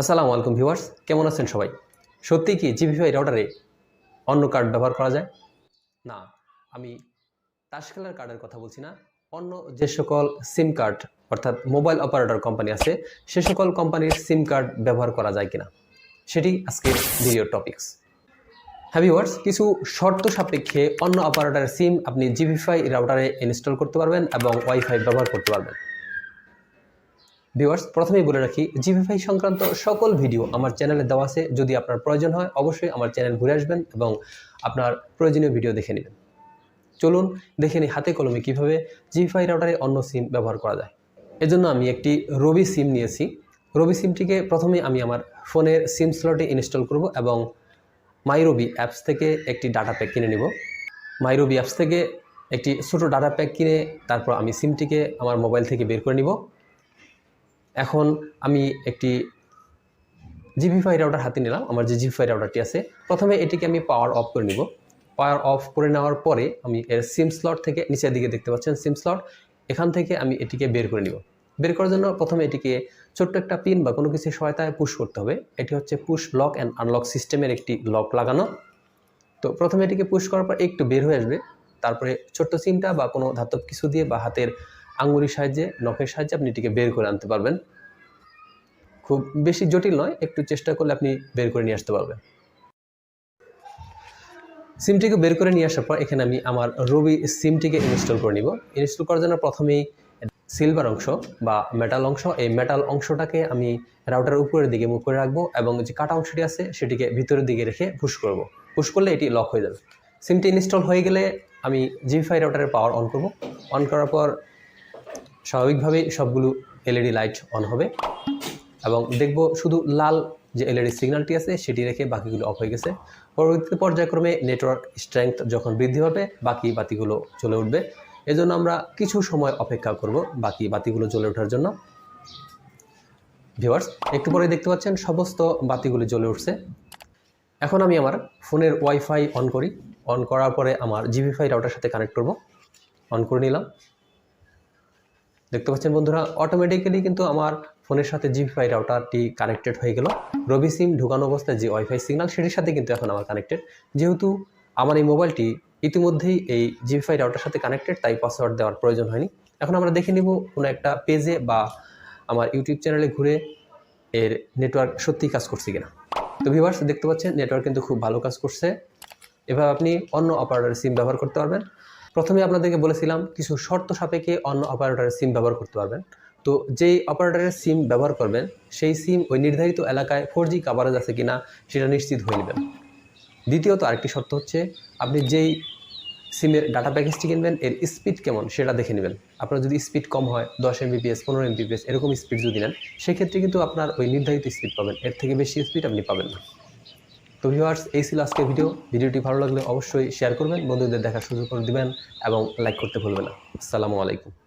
আসসালামু আলাইকুম ভিউয়ার্স, কেমন আছেন সবাই? সত্যি কি জিপিফাই রাউটারে অন্য কার্ড ব্যবহার করা যায়? না, আমি তাস খেলার কার্ডের কথা বলছি না। অন্য যে সকল সিম কার্ড অর্থাৎ মোবাইল অপারেটর কোম্পানি আছে, সে সকল কোম্পানির সিম কার্ড ব্যবহার করা যায় কিনা? সেটি আজকের ভিডিও টপিকস হ্যাঁ ভিউয়ার্স, কিছু শর্ত সাপেক্ষে অন্য অপারেটরের সিম আপনি জিপিফাই রাউটারে ইনস্টল করতে পারবেন এবং ওয়াইফাই ব্যবহার করতে পারবেন। ভিউয়ার্স প্রথমেই বলে রাখি জিপিফাই সংক্রান্ত সকল ভিডিও আমার চ্যানেলে দেওয়া আছে। যদি আপনার প্রয়োজন হয়, অবশ্যই আমার চ্যানেল ঘুরে আসবেন এবং আপনার প্রয়োজনীয় ভিডিও দেখে নেবেন। চলুন, দেখে নিই হাতে কলমে কীভাবে জিপিফাই রাউটারে অন্য সিম ব্যবহার করা যায়। এজন্য আমি একটি রবি সিম নিয়েছি। রবি সিমটিকে প্রথমে আমি আমার ফোনের সিম স্লটে ইনস্টল করব এবং মাইরবি অ্যাপস থেকে একটি ডাটা প্যাক কিনে নিব। মাইরবি অ্যাপস থেকে একটি ছোটো ডাটা প্যাক কিনে তারপর আমি সিমটিকে আমার মোবাইল থেকে বের করে নিব। এখন আমি একটি জিপিফাই রাউটার হাতে নিলাম, আমার যে জিপিফাই রাউটারটি আছে। প্রথমে এটিকে আমি পাওয়ার অফ করে নিব। পাওয়ার অফ করে নেওয়ার পরে আমি এর সিম স্লট থেকে নিচের দিকে দেখতে পাচ্ছেন সিম স্লট এখান থেকে আমি এটিকে বের করে নিব। বের করার জন্য প্রথমে এটিকে ছোট্ট একটা পিন বা কোনো কিছু সহায়তায় পুশ করতে হবে। এটি হচ্ছে পুশ লক অ্যান্ড আনলক সিস্টেমের একটি লক লাগানো। তো প্রথমে এটিকে পুশ করার পর একটু বের হয়ে আসবে। তারপরে ছোট্ট সিমটা বা কোনো ধাতব কিছু দিয়ে বা হাতের আঙ্গুলির সাহায্যে, নখের সাহায্যে আপনি এটিকে বের করে আনতে পারবেন। খুব বেশি জটিল নয়, একটু চেষ্টা করলে আপনি বের করে নিয়ে আসতে পারবেন। সিমটিকে বের করে নিয়ে আসার পর এখানে আমি আমার রবি সিমটিকে ইনস্টল করে নিব। ইনস্টল করার জন্য প্রথমেই সিলভার অংশ বা মেটাল অংশ, এই মেটাল অংশটাকে আমি রাউটারের উপরের দিকে মুখ করে রাখব এবং যে কাটা অংশটি আছে সেটিকে ভিতরের দিকে রেখে পুশ করব। পুশ করলে এটি লক হয়ে যাবে। সিমটি ইনস্টল হয়ে গেলে আমি জিফাই রাউটারের পাওয়ার অন করব। অন করার পর স্বাভাবিকভাবেই সবগুলো এলইডি লাইট অন হবে। এবং দেখব শুধু লাল যে এলইডি সিগন্যালটি আছে, সেটি রেখে বাকিগুলো অফ হয়ে গেছে। পরবর্তী পর্যায়ক্রমে নেটওয়ার্ক স্ট্রেংথ যখন বৃদ্ধি হবে বাকি বাতিগুলো জ্বলে উঠবে। এজন্য আমরা কিছু সময় অপেক্ষা করব বাকি বাতিগুলো জ্বলে ওঠার জন্য। ভিউয়ার্স একটু পরে দেখতে পাচ্ছেন সমস্ত বাতিগুলি জ্বলে উঠছে। এখন আমি আমার ফোনের ওয়াইফাই অন করি। অন করার পরে আমার জিবিফাই রাউটার সাথে কানেক্ট করব। অন করে নিলাম। দেখতে পাচ্ছেন বন্ধুরা অটোমেটিক্যালি কিন্তু আমার ফোনের সাথে জিপিফাই রাউটারটি কানেক্টেড হয়ে গেল। রবি সিম ঢুকানো অবস্থায় যে ওয়াইফাই সিগন্যাল সেটির সাথে কিন্তু এখন আমার কানেক্টেড যেহেতু আমার এই মোবাইলটি ইতিমধ্যেই এই জিপিফাই রাউটার সাথে কানেক্টেড তাই পাসওয়ার্ড দেওয়ার প্রয়োজন হয়নি। এখন আমরা দেখে নিব কোনো একটা পেজে বা আমার ইউটিউব চ্যানেলে ঘুরে এর নেটওয়ার্ক সত্যিই কাজ করছে কিনা। তো ভিভার্স দেখতে পাচ্ছেন নেটওয়ার্ক কিন্তু খুব ভালো কাজ করছে। এভাবে আপনি অন্য অপারেটরের সিম ব্যবহার করতে পারবেন। প্রথমে আপনাদেরকে বলেছিলাম, কিছু শর্ত সাপেক্ষে অন্য অপারেটরের সিম ব্যবহার করতে পারবেন। তো যেই অপারেটরের সিম ব্যবহার করবেন, সেই সিম ওই নির্ধারিত এলাকায় ফোর জি কাভারেজ আছে কিনা, সেটা নিশ্চিত হয়ে নেবেন। দ্বিতীয়ত আরেকটি শর্ত হচ্ছে, আপনি যেই সিমের ডাটা প্যাকেজটি কিনবেন, এর স্পিড কেমন সেটা দেখে নেবেন। আপনার যদি স্পিড কম হয়, দশ এমবিপিএস পনেরো এমবিপিএস এরকম স্পিড যদি নেন, সেক্ষেত্রে কিন্তু আপনার ওই নির্ধারিত স্পিড পাবেন। এর থেকে বেশি স্পিড আপনি পাবেন না। তো ভিউয়ার্স এই ছিল আজকের ভিডিও ভিডিওটি ভালো লাগলে অবশ্যই শেয়ার করবেন। বন্ধুদের দেখার সুযোগ করে দিবেন এবং লাইক করতে ভুলবেন না। আসসালামু আলাইকুম।